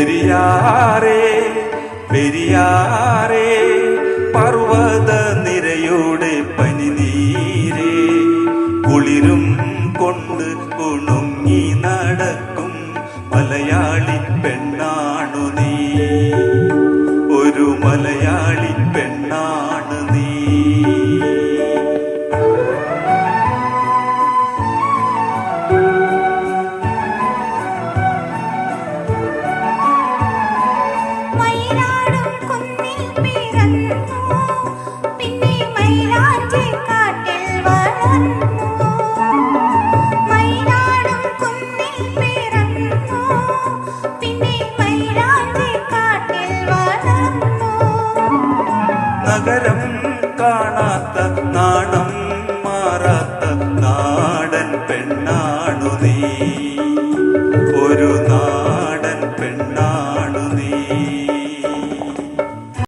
പെരിയാറേ പെരിയാറേ പർവത പനി പനിനീരേ കുളിരും കൊണ്ട് കുണുങ്ങി നടക്കും മലയാളി പെണ്ണാണു നീ. ഒരു മലയാളി നഗരം കാണാത്ത നാണം മാറാത്ത നാടൻ പെണ്ണാണു നീ.